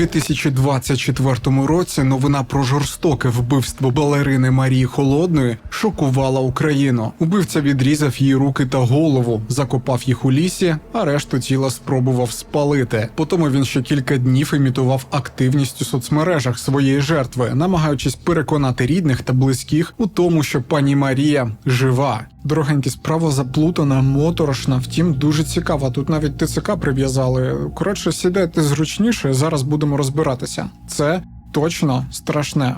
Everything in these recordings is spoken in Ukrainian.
2024 році новина про жорстоке вбивство балерини Марії Холодної шокувала Україну. Убивця відрізав її руки та голову, закопав їх у лісі, а решту тіла спробував спалити. Потім він ще кілька днів імітував активність у соцмережах своєї жертви, намагаючись переконати рідних та близьких у тому, що пані Марія жива. Дорогенькі, справа заплутана, моторошна, втім дуже цікава. Тут навіть ТЦК прив'язали. Коротше, сідайте зручніше. Зараз будемо розбиратися. Це точно страшне.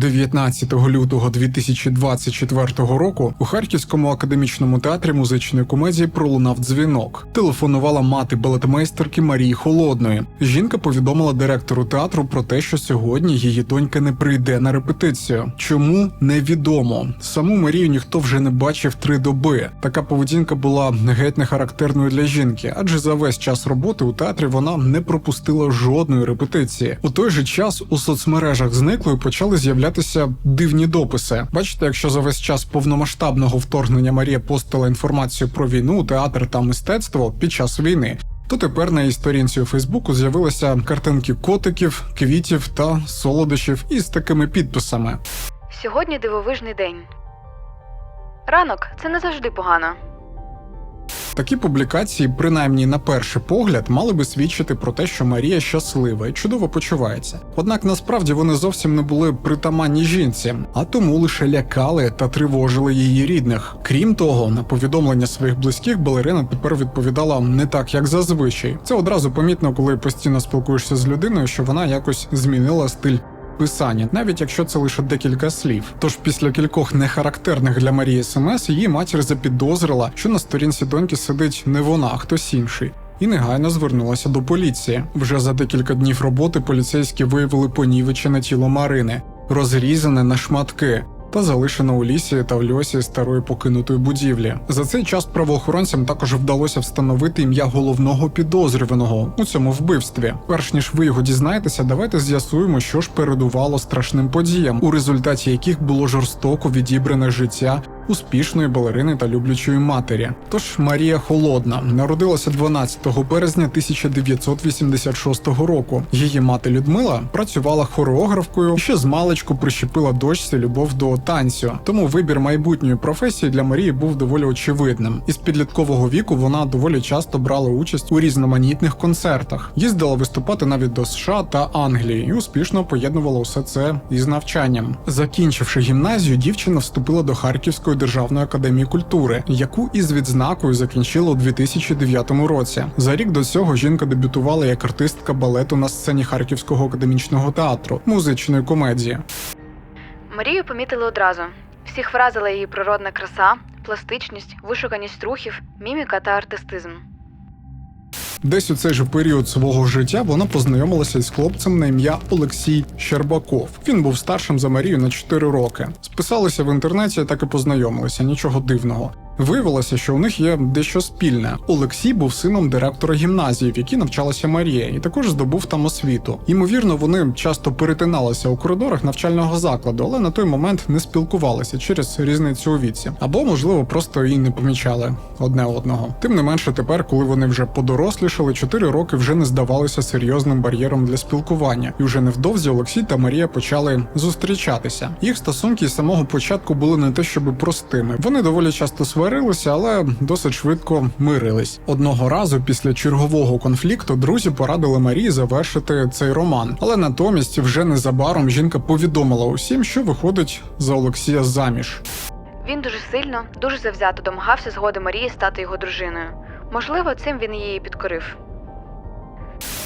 19 лютого 2024 року у Харківському академічному театрі музичної комедії пролунав дзвінок. Телефонувала мати балетмейстерки Марії Холодної. Жінка повідомила директору театру про те, що сьогодні її донька не прийде на репетицію. Чому невідомо. Саму Марію ніхто вже не бачив три доби. Така поведінка була геть не характерною для жінки, адже за весь час роботи у театрі вона не пропустила жодної репетиції. У той же час у соцмережах зниклої почали з'являтися дивні дописи. Бачите, якщо за весь час повномасштабного вторгнення Марія постила інформацію про війну, театр та мистецтво під час війни. То тепер на її сторінці у Фейсбуку з'явилися картинки котиків, квітів та солодощів із такими підписами. Сьогодні дивовижний день. Ранок це не завжди погано. Такі публікації, принаймні на перший погляд, мали би свідчити про те, що Марія щаслива і чудово почувається. Однак насправді вони зовсім не були притаманні жінці, а тому лише лякали та тривожили її рідних. Крім того, на повідомлення своїх близьких балерина тепер відповідала не так, як зазвичай. Це одразу помітно, коли постійно спілкуєшся з людиною, що вона якось змінила стиль. Писання, навіть якщо це лише декілька слів. Тож після кількох нехарактерних для Марії смс її матір запідозрила, що на сторінці доньки сидить не вона, а хтось інший. І негайно звернулася до поліції. Вже за декілька днів роботи поліцейські виявили понівечене тіло Марини, розрізане на шматки. Та залишено у лісі та в льосі старої покинутої будівлі. За цей час правоохоронцям також вдалося встановити ім'я головного підозрюваного у цьому вбивстві. Перш ніж ви його дізнаєтеся, давайте з'ясуємо, що ж передувало страшним подіям, у результаті яких було жорстоко відібране життя успішної балерини та люблячої матері. Тож Марія Холодна народилася 12 березня 1986 року. Її мати Людмила працювала хореографкою і ще з маличку прищепила дочці любов до танцю. Тому вибір майбутньої професії для Марії був доволі очевидним. Із підліткового віку вона доволі часто брала участь у різноманітних концертах, їздила виступати навіть до США та Англії і успішно поєднувала усе це із навчанням. Закінчивши гімназію, дівчина вступила до Харківської державної академії культури, яку із відзнакою закінчила у 2009 році. За рік до цього жінка дебютувала як артистка балету на сцені Харківського академічного театру, музичної комедії. Марію помітили одразу. Всіх вразила її природна краса, пластичність, вишуканість рухів, міміка та артистизм. Десь у цей же період свого життя вона познайомилася з хлопцем на ім'я Олексій Щербаков. Він був старшим за Марію на 4 роки. Списалися в інтернеті, так і познайомилися. Нічого дивного. Виявилося, що у них є дещо спільне. Олексій був сином директора гімназії, в якій навчалася Марія, і також здобув там освіту. Ймовірно, вони часто перетиналися у коридорах навчального закладу, але на той момент не спілкувалися через різницю у віці, або можливо просто і не помічали одне одного. Тим не менше, тепер, коли вони вже подорослішали, 4 роки вже не здавалися серйозним бар'єром для спілкування, і вже невдовзі Олексій та Марія почали зустрічатися. Їх стосунки з самого початку були не те, щоб простими. Вони доволі часто сварилися, але досить швидко мирились. Одного разу після чергового конфлікту друзі порадили Марії завершити цей роман. Але натомість вже незабаром жінка повідомила усім, що виходить за Олексія заміж. Він дуже сильно, дуже завзято домагався згоди Марії стати його дружиною. Можливо, цим він її підкорив.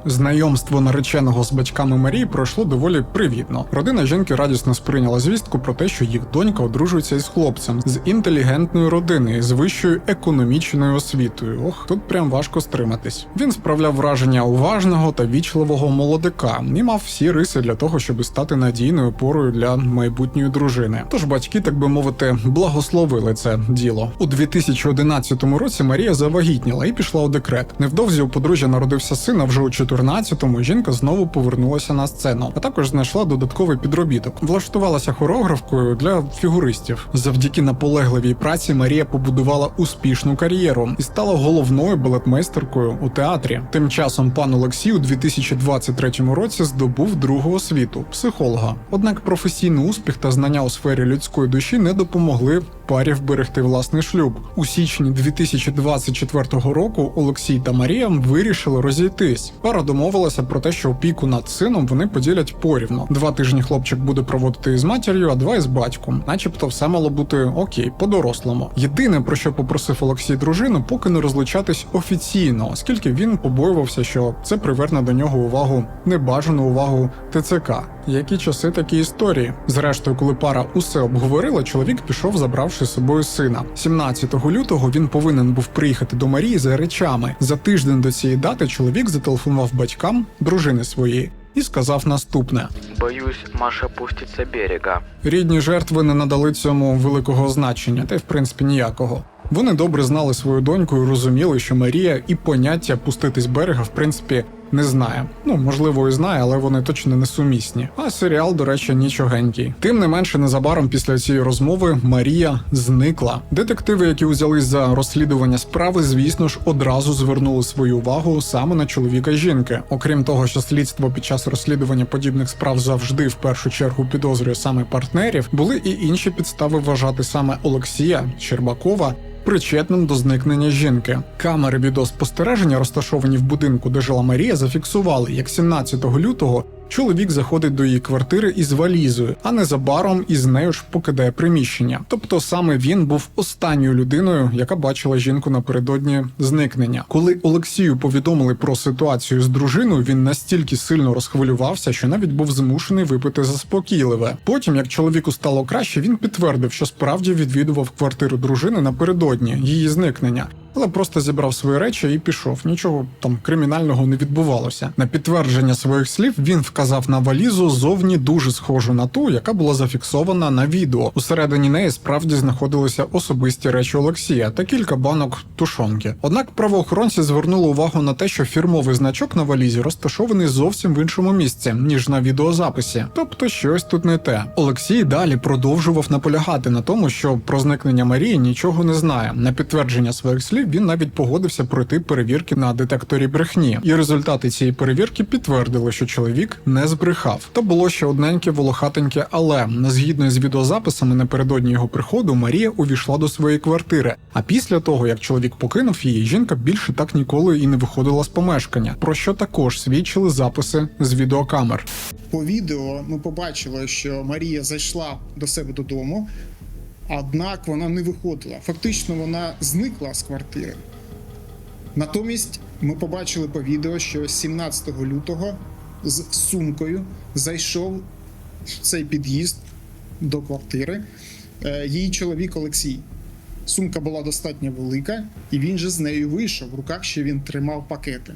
Знайомство нареченого з батьками Марії пройшло доволі привітно. Родина жінки радісно сприйняла звістку про те, що їх донька одружується із хлопцем з інтелігентної родини з вищою економічною освітою. Ох, тут прям важко стриматись. Він справляв враження уважного та вічливого молодика і мав всі риси для того, щоб стати надійною опорою для майбутньої дружини. Тож батьки, так би мовити, благословили це діло. У 2011 році Марія завагітніла і пішла у декрет. Невдовзі у подружжя народився син, а вже у 14 2014-му жінка знову повернулася на сцену, а також знайшла додатковий підробіток. Влаштувалася хореографкою для фігуристів. Завдяки наполегливій праці Марія побудувала успішну кар'єру і стала головною балетмейстеркою у театрі. Тим часом пан Олексій у 2023 році здобув другу освіту психолога. Однак професійний успіх та знання у сфері людської душі не допомогли парі вберегти власний шлюб. У січні 2024 року Олексій та Марія вирішили розійтись. Пара домовилася про те, що опіку над сином вони поділять порівно. Два тижні хлопчик буде проводити із матір'ю, а два із батьком. Начебто, все мало бути окей, по-дорослому. Єдине про що попросив Олексій дружину, поки не розлучатись офіційно, оскільки він побоювався, що це приверне до нього увагу небажану увагу ТЦК. Які часи такі історії? Зрештою, коли пара усе обговорила, чоловік пішов, забравши з собою сина. 17 лютого він повинен був приїхати до Марії за речами. За тиждень до цієї дати чоловік зателефонував батькам дружини своєї і сказав наступне: Боюсь, Маша пустится с берега. Рідні жертви не надали цьому великого значення, та й в принципі ніякого. Вони добре знали свою доньку і розуміли, що Марія і поняття пуститись берега, в принципі, не знає. Ну, можливо, і знає, але вони точно не сумісні. А серіал, до речі, нічогенький. Тим не менше, незабаром після цієї розмови Марія зникла. Детективи, які узялись за розслідування справи, звісно ж, одразу звернули свою увагу саме на чоловіка жінки. Окрім того, що слідство під час розслідування подібних справ завжди в першу чергу підозрює саме партнерів, були і інші підстави вважати саме Олексія Щербакова причетним до зникнення жінки. Камери відеоспостереження, розташовані в будинку, де жила Марія, зафіксували, як 17 лютого чоловік заходить до її квартири із валізою, а незабаром із нею ж покидає приміщення. Тобто саме він був останньою людиною, яка бачила жінку напередодні зникнення. Коли Олексію повідомили про ситуацію з дружиною, він настільки сильно розхвилювався, що навіть був змушений випити заспокійливе. Потім, як чоловіку стало краще, він підтвердив, що справді відвідував квартиру дружини напередодні її зникнення. Але просто зібрав свої речі і пішов. Нічого там кримінального не відбувалося. На підтвердження своїх слів він вказав на валізу зовні дуже схожу на ту, яка була зафіксована на відео. Усередині неї справді знаходилися особисті речі Олексія та кілька банок тушонки. Однак правоохоронці звернули увагу на те, що фірмовий значок на валізі розташований зовсім в іншому місці, ніж на відеозаписі. Тобто щось тут не те. Олексій далі продовжував наполягати на тому, що про зникнення Марії нічого не знає. На підтвердження своїх слів він навіть погодився пройти перевірки на детекторі брехні, і результати цієї перевірки підтвердили, що чоловік не збрехав. Та було ще одненьке волохатеньке, але згідно з відеозаписами напередодні його приходу, Марія увійшла до своєї квартири. А після того, як чоловік покинув її, жінка більше так ніколи і не виходила з помешкання, про що також свідчили записи з відеокамер. По відео ми побачили, що Марія зайшла до себе додому, однак вона не виходила. Фактично, вона зникла з квартири. Натомість ми побачили по відео, що 17 лютого з сумкою зайшов в цей під'їзд до квартири е, її чоловік Олексій. Сумка була достатньо велика, і він же з нею вийшов. В руках ще він тримав пакети.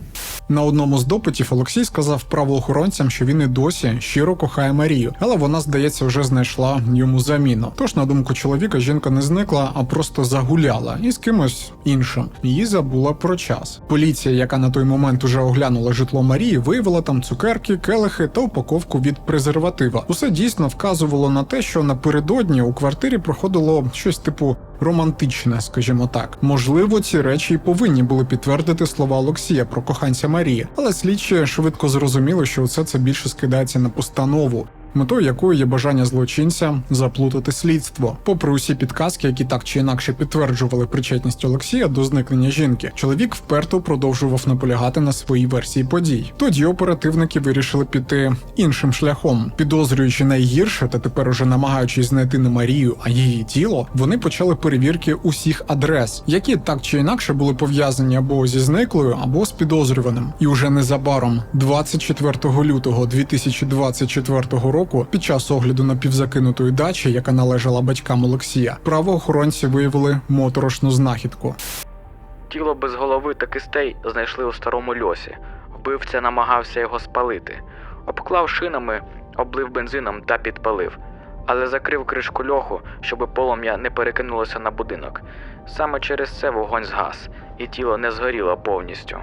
На одному з допитів Олексій сказав правоохоронцям, що він і досі щиро кохає Марію, але вона, здається, вже знайшла йому заміну. Тож, на думку чоловіка, жінка не зникла, а просто загуляла і з кимось іншим. Її забула про час. Поліція, яка на той момент уже оглянула житло Марії, виявила там цукерки, келихи та упаковку від презерватива. Усе дійсно вказувало на те, що напередодні у квартирі проходило щось типу. Романтичне, скажімо так, можливо, ці речі й повинні були підтвердити слова Олексія про коханця Марії, але слідчі швидко зрозуміли, що усе це більше скидається на постанову. Метою якої є бажання злочинця заплутати слідство. Попри усі підказки, які так чи інакше підтверджували причетність Олексія до зникнення жінки, чоловік вперто продовжував наполягати на своїй версії подій. Тоді оперативники вирішили піти іншим шляхом, підозрюючи найгірше, та тепер уже намагаючись знайти не Марію, а її тіло, вони почали перевірки усіх адрес, які так чи інакше були пов'язані або зі зниклою, або з підозрюваним. І уже незабаром, 24 лютого 2024 року, під час огляду напівзакинутої дачі, яка належала батькам Олексія, правоохоронці виявили моторошну знахідку. Тіло без голови та кистей знайшли у старому льосі. Вбивця намагався його спалити. Обклав шинами, облив бензином та підпалив, але закрив кришку льоху, щоб полум'я не перекинулося на будинок. Саме через це вогонь згас, і тіло не згоріло повністю.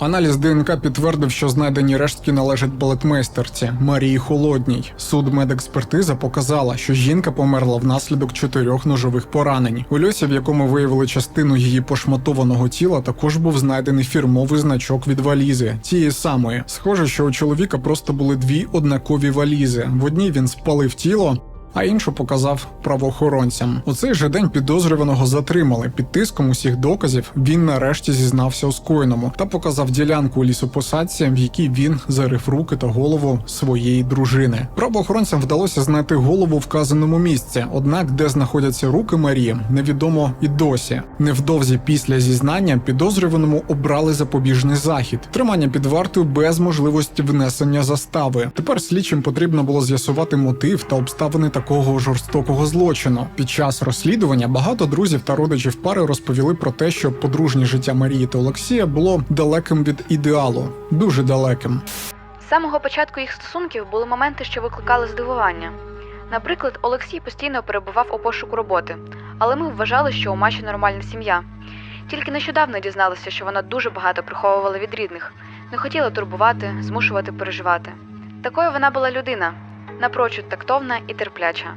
Аналіз ДНК підтвердив, що знайдені рештки належать балетмейстерці Марії Холодній. Судмедекспертиза показала, що жінка померла внаслідок чотирьох ножових поранень. У льосі, в якому виявили частину її пошматованого тіла, також був знайдений фірмовий значок від валізи, тієї самої. Схоже, що у чоловіка просто були дві однакові валізи. В одній він спалив тіло. А іншу показав правоохоронцям. У цей же день підозрюваного затримали. Під тиском усіх доказів він нарешті зізнався у скоєному та показав ділянку у лісопосадці, в якій він зарив руки та голову своєї дружини. Правоохоронцям вдалося знайти голову в вказаному місці. Однак, де знаходяться руки Марії, невідомо і досі. Невдовзі після зізнання підозрюваному обрали запобіжний захід, тримання під вартою без можливості внесення застави. Тепер слідчим потрібно було з'ясувати мотив та обставини такого жорстокого злочину. Під час розслідування багато друзів та родичів пари розповіли про те, що подружнє життя Марії та Олексія було далеким від ідеалу, дуже далеким. З самого початку їх стосунків були моменти, що викликали здивування. Наприклад, Олексій постійно перебував у пошуку роботи, але ми вважали, що у Маші нормальна сім'я. Тільки нещодавно дізналися, що вона дуже багато приховувала від рідних, не хотіла турбувати, змушувати переживати. Такою вона була людина, напрочуд тактовна і терпляча.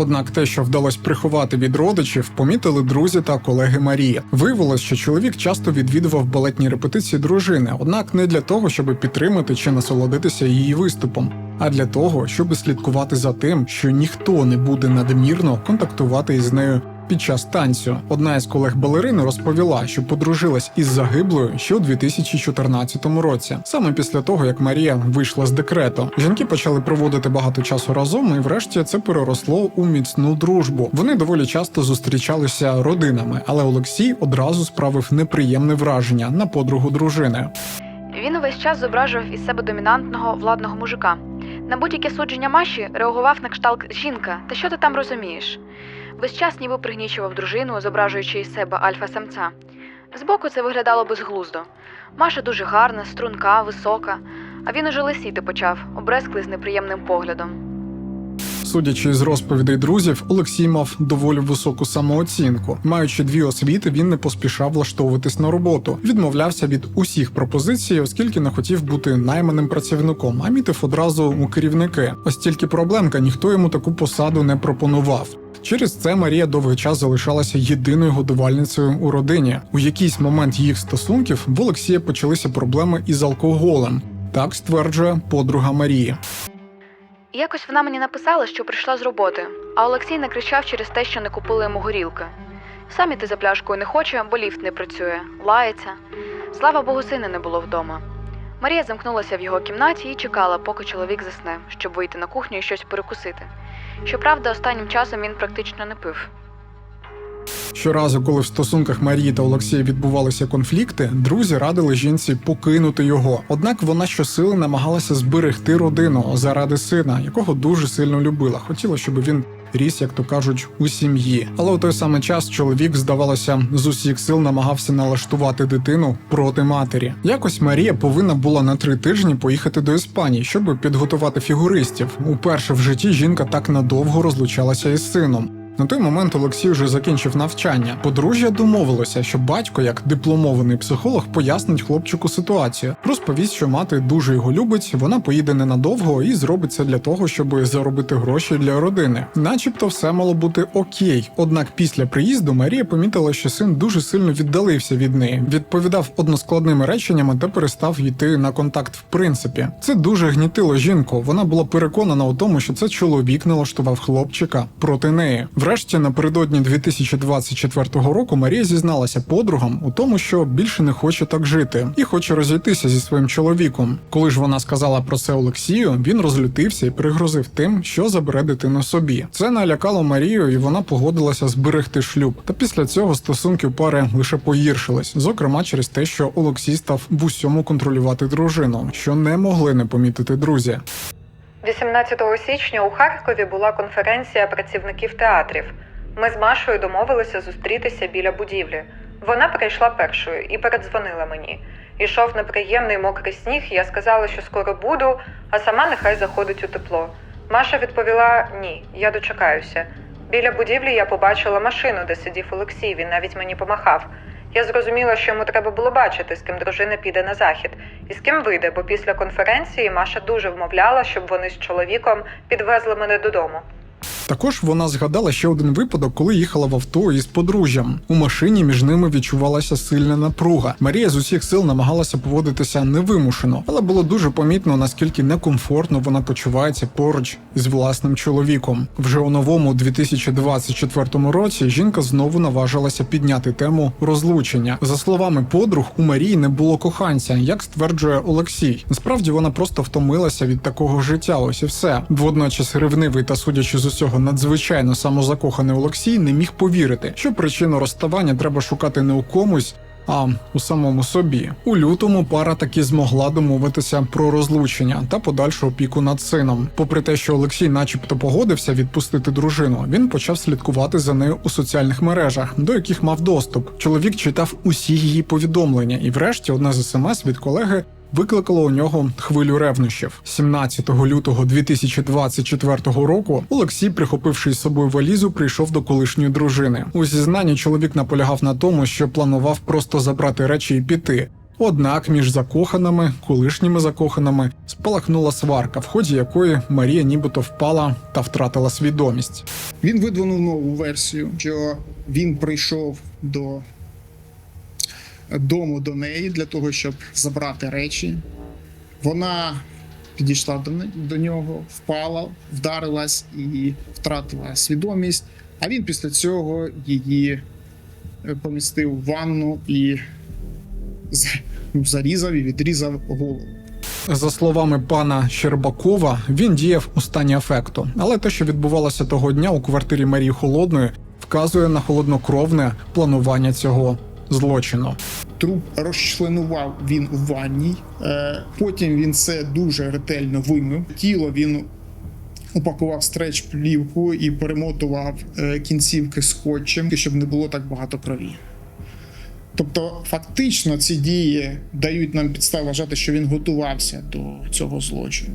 Однак те, що вдалося приховати від родичів, помітили друзі та колеги Марії. Виявилось, що чоловік часто відвідував балетні репетиції дружини, однак не для того, щоб підтримати чи насолодитися її виступом, а для того, щоб слідкувати за тим, що ніхто не буде надмірно контактувати із нею. Під час танцю одна із колег балерини розповіла, що подружилась із загиблою ще у 2014 році. Саме після того, як Марія вийшла з декрету, жінки почали проводити багато часу разом, і врешті це переросло у міцну дружбу. Вони доволі часто зустрічалися родинами, але Олексій одразу справив неприємне враження на подругу дружини. Він увесь час зображував із себе домінантного владного мужика. На будь-яке судження Маші реагував на кшталт жінка, та що ти там розумієш? Весь час ніби пригнічував дружину, зображуючи із себе альфа-самця. Збоку це виглядало безглуздо. Маша дуже гарна, струнка, висока, а він уже лисіти почав, обрезклий з неприємним поглядом. Судячи з розповідей друзів, Олексій мав доволі високу самооцінку. Маючи дві освіти, він не поспішав влаштовуватись на роботу, відмовлявся від усіх пропозицій, оскільки не хотів бути найманим працівником, а мітив одразу у керівники. Ось тільки проблемка ніхто йому таку посаду не пропонував. Через це Марія довгий час залишалася єдиною годувальницею у родині. У якийсь момент їх стосунків в Олексія почалися проблеми із алкоголем. Так стверджує подруга Марії. Якось вона мені написала, що прийшла з роботи, а Олексій накричав через те, що не купили йому горілки. Сам іти за пляшкою не хоче, бо ліфт не працює, лається. Слава Богу, сина не було вдома. Марія замкнулася в його кімнаті і чекала, поки чоловік засне, щоб вийти на кухню і щось перекусити. Щоправда, останнім часом він практично не пив. Щоразу, коли в стосунках Марії та Олексія відбувалися конфлікти, друзі радили жінці покинути його. Однак вона щосили намагалася зберегти родину заради сина, якого дуже сильно любила. Хотіла, щоб він ріс, як то кажуть, у сім'ї. Але у той самий час чоловік, здавалося, з усіх сил намагався налаштувати дитину проти матері. Якось Марія повинна була на три тижні поїхати до Іспанії, щоб підготувати фігуристів. Уперше в житті жінка так надовго розлучалася із сином. На той момент Олексій вже закінчив навчання. Подружжя домовилося, що батько, як дипломований психолог, пояснить хлопчику ситуацію. Розповість, що мати дуже його любить, вона поїде ненадовго і зробить це для того, щоб заробити гроші для родини. Начебто все мало бути окей. Однак після приїзду Марія помітила, що син дуже сильно віддалився від неї, відповідав односкладними реченнями та перестав йти на контакт в принципі. Це дуже гнітило жінку. Вона була переконана у тому, що це чоловік налаштував хлопчика проти неї. Врешті, напередодні 2024 року, Марія зізналася подругам у тому, що більше не хоче так жити і хоче розійтися зі своїм чоловіком. Коли ж вона сказала про це Олексію, він розлютився і пригрозив тим, що забере дитину собі. Це налякало Марію, і вона погодилася зберегти шлюб. Та після цього стосунки пари лише погіршились, зокрема через те, що Олексій став в усьому контролювати дружину, що не могли не помітити друзі. 18 січня у Харкові була конференція працівників театрів. Ми з Машою домовилися зустрітися біля будівлі. Вона прийшла першою і передзвонила мені. Ішов неприємний мокрий сніг, я сказала, що скоро буду, а сама нехай заходить у тепло. Маша відповіла: ні, я дочекаюся. Біля будівлі я побачила машину, де сидів Олексій, він навіть мені помахав. Я зрозуміла, що йому треба було бачити, з ким дружина піде на захід, і з ким вийде, бо після конференції Маша дуже вмовляла, щоб вони з чоловіком підвезли мене додому. Також вона згадала ще один випадок, коли їхала в авто із подружжям. У машині між ними відчувалася сильна напруга. Марія з усіх сил намагалася поводитися невимушено, але було дуже помітно, наскільки некомфортно вона почувається поруч із власним чоловіком. Вже у новому 2024 році жінка знову наважилася підняти тему розлучення. За словами подруг, у Марії не було коханця, як стверджує Олексій. Насправді вона просто втомилася від такого життя. Ось і все. Водночас ревнивий та судячи з усього надзвичайно самозакоханий Олексій не міг повірити, що причину розставання треба шукати не у комусь. А у самому собі у лютому пара таки змогла домовитися про розлучення та подальшу опіку над сином. Попри те, що Олексій, начебто, погодився відпустити дружину, він почав слідкувати за нею у соціальних мережах, до яких мав доступ. Чоловік читав усі її повідомлення, і, врешті, одна з смс від колеги викликало у нього хвилю ревнощів. 17 лютого 2024 року Олексій, прихопивши із собою валізу, прийшов до колишньої дружини. У зізнанні чоловік наполягав на тому, що планував просто забрати речі і піти. Однак між закоханими, колишніми закоханими, спалахнула сварка, в ході якої Марія нібито впала та втратила свідомість. Він видвинув нову версію, що він прийшов до дому до неї для того, щоб забрати речі. Вона підійшла до, до нього, впала, вдарилась і втратила свідомість. А він після цього її е, помістив в ванну і зарізав і відрізав голову. За словами пана Щербакова, він діяв у стані афекту, але те, що відбувалося того дня у квартирі Марії Холодної, вказує на холоднокровне планування цього злочину. Труп розчленував він у ванній. Е, Потім він це дуже ретельно вимив. Тіло він упакував стреч плівку і перемотував е, кінцівки скотчем, щоб не було так багато крові. Тобто, фактично, ці дії дають нам підстави вважати, що він готувався до цього злочину.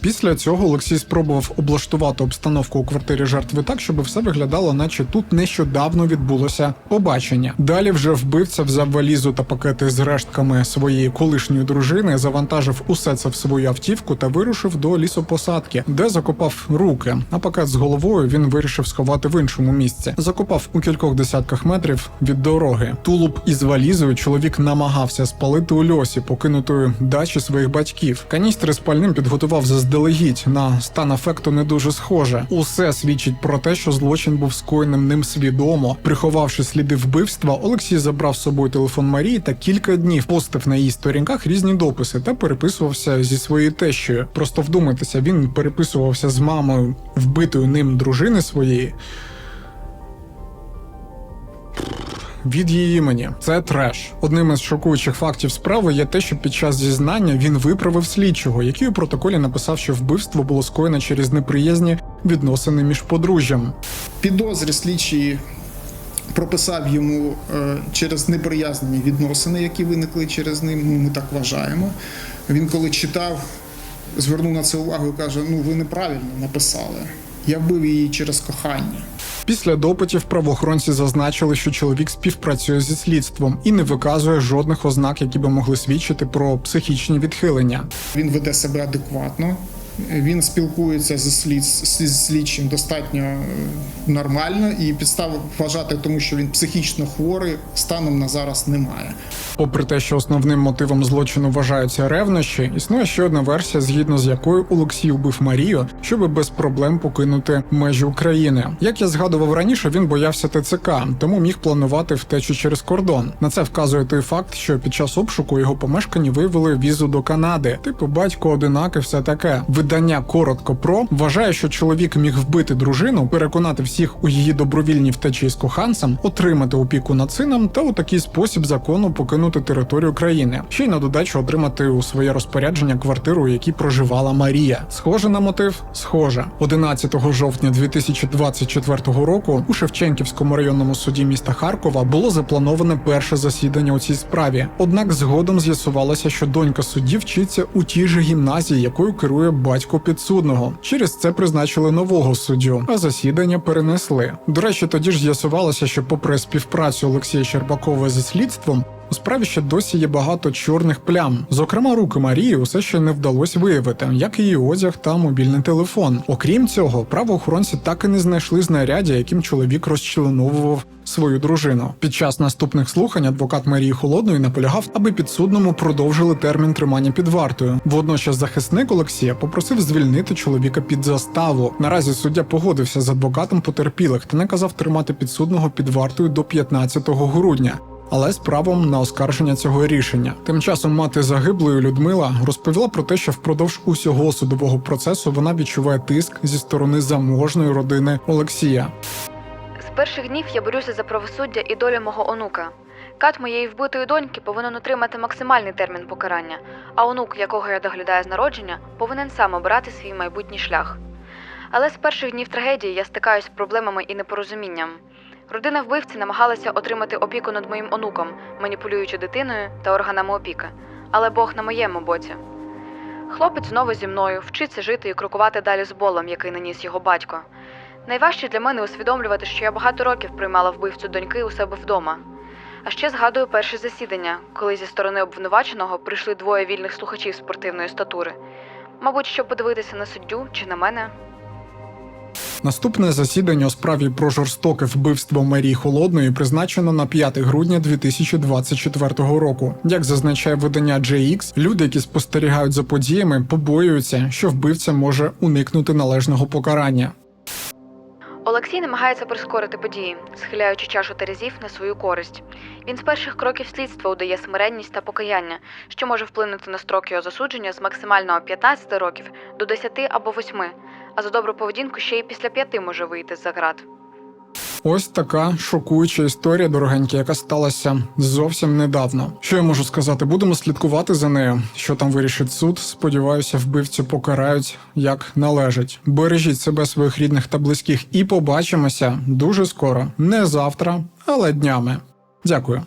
Після цього Олексій спробував облаштувати обстановку у квартирі жертви так, щоб все виглядало, наче тут нещодавно відбулося побачення. Далі вже вбивця взяв валізу та пакети з рештками своєї колишньої дружини, завантажив усе це в свою автівку та вирушив до лісопосадки, де закопав руки. А пакет з головою він вирішив сховати в іншому місці. Закопав у кількох десятках метрів від дороги. Тулуб із валізою чоловік намагався спалити у льосі покинутої дачі своїх батьків. Каністри з пальним підготував заздалегідь. На стан афекту не дуже схоже. Усе свідчить про те, що злочин був скоєним ним свідомо. Приховавши сліди вбивства, Олексій забрав з собою телефон Марії та кілька днів постив на її сторінках різні дописи та переписувався зі своєю тещою. Просто вдумайтеся, він переписувався з мамою вбитої ним дружини своєї. Від її імені. Це треш. Одним із шокуючих фактів справи є те, що під час зізнання він виправив слідчого, який у протоколі написав, що вбивство було скоєно через неприязні відносини між подружжям. Підозри слідчий прописав йому е, через неприязні відносини, які виникли через ним. Ну, ми так вважаємо. Він коли читав, звернув на це увагу і каже: Ну, ви неправильно написали. Я вбив її через кохання. Після допитів правоохоронці зазначили, що чоловік співпрацює зі слідством і не виказує жодних ознак, які би могли свідчити про психічні відхилення. Він веде себе адекватно. Він спілкується зі слід, зі слідчим достатньо е, нормально, і підстав вважати, тому що він психічно хворий, станом на зараз немає. Попри те, що основним мотивом злочину вважаються ревнощі, існує ще одна версія, згідно з якою Олексій убив Марію, щоб без проблем покинути межі України. Як я згадував раніше, він боявся ТЦК, тому міг планувати втечу через кордон. На це вказує той факт, що під час обшуку його помешканні виявили візу до Канади, типу батько, одинак і все таке. Видання коротко про вважає, що чоловік міг вбити дружину, переконати всіх у її добровільній втечі з коханцем, отримати опіку над сином та у такий спосіб закону покинути територію країни, ще й на додачу отримати у своє розпорядження квартиру, у якій проживала Марія. Схоже на мотив? Схоже. 11 жовтня 2024 року у Шевченківському районному суді міста Харкова було заплановане перше засідання у цій справі. Однак згодом з'ясувалося, що донька судді вчиться у тій же гімназії, якою керує батько підсудного. Через це призначили нового суддю, а засідання перенесли. До речі, тоді ж з'ясувалося, що, попри співпрацю Олексія Щербакова зі слідством. У справі ще досі є багато чорних плям. Зокрема, руки Марії усе ще не вдалося виявити, як її одяг та мобільний телефон. Окрім цього, правоохоронці так і не знайшли знаряддя, яким чоловік розчленовував свою дружину. Під час наступних слухань адвокат Марії Холодної наполягав, аби підсудному продовжили термін тримання під вартою. Водночас захисник Олексія попросив звільнити чоловіка під заставу. Наразі суддя погодився з адвокатом потерпілих та наказав тримати підсудного під вартою до 15 грудня але з правом на оскарження цього рішення. Тим часом мати загиблої Людмила розповіла про те, що впродовж усього судового процесу вона відчуває тиск зі сторони заможної родини Олексія. З перших днів я борюся за правосуддя і долю мого онука. Кат моєї вбитої доньки повинен отримати максимальний термін покарання, а онук, якого я доглядаю з народження, повинен сам обирати свій майбутній шлях. Але з перших днів трагедії я стикаюсь з проблемами і непорозумінням. Родина вбивці намагалася отримати опіку над моїм онуком, маніпулюючи дитиною та органами опіки. Але Бог на моєму боці. Хлопець знову зі мною вчиться жити і крокувати далі з болем, який наніс його батько. Найважче для мене усвідомлювати, що я багато років приймала вбивцю доньки у себе вдома. А ще згадую перше засідання, коли зі сторони обвинуваченого прийшли двоє вільних слухачів спортивної статури. Мабуть, щоб подивитися на суддю чи на мене. Наступне засідання у справі про жорстоке вбивство Марії Холодної призначено на 5 грудня 2024 року. Як зазначає видання JX, люди, які спостерігають за подіями, побоюються, що вбивця може уникнути належного покарання. Олексій намагається прискорити події, схиляючи чашу терезів на свою користь. Він з перших кроків слідства удає смиренність та покаяння, що може вплинути на строк його засудження з максимального 15 років до 10 або 8, а за добру поведінку ще й після 5 може вийти з-за град. Ось така шокуюча історія, дорогенькі, яка сталася зовсім недавно. Що я можу сказати? Будемо слідкувати за нею. Що там вирішить суд? Сподіваюся, вбивцю покарають як належить. Бережіть себе, своїх рідних та близьких, і побачимося дуже скоро. Не завтра, але днями. Дякую.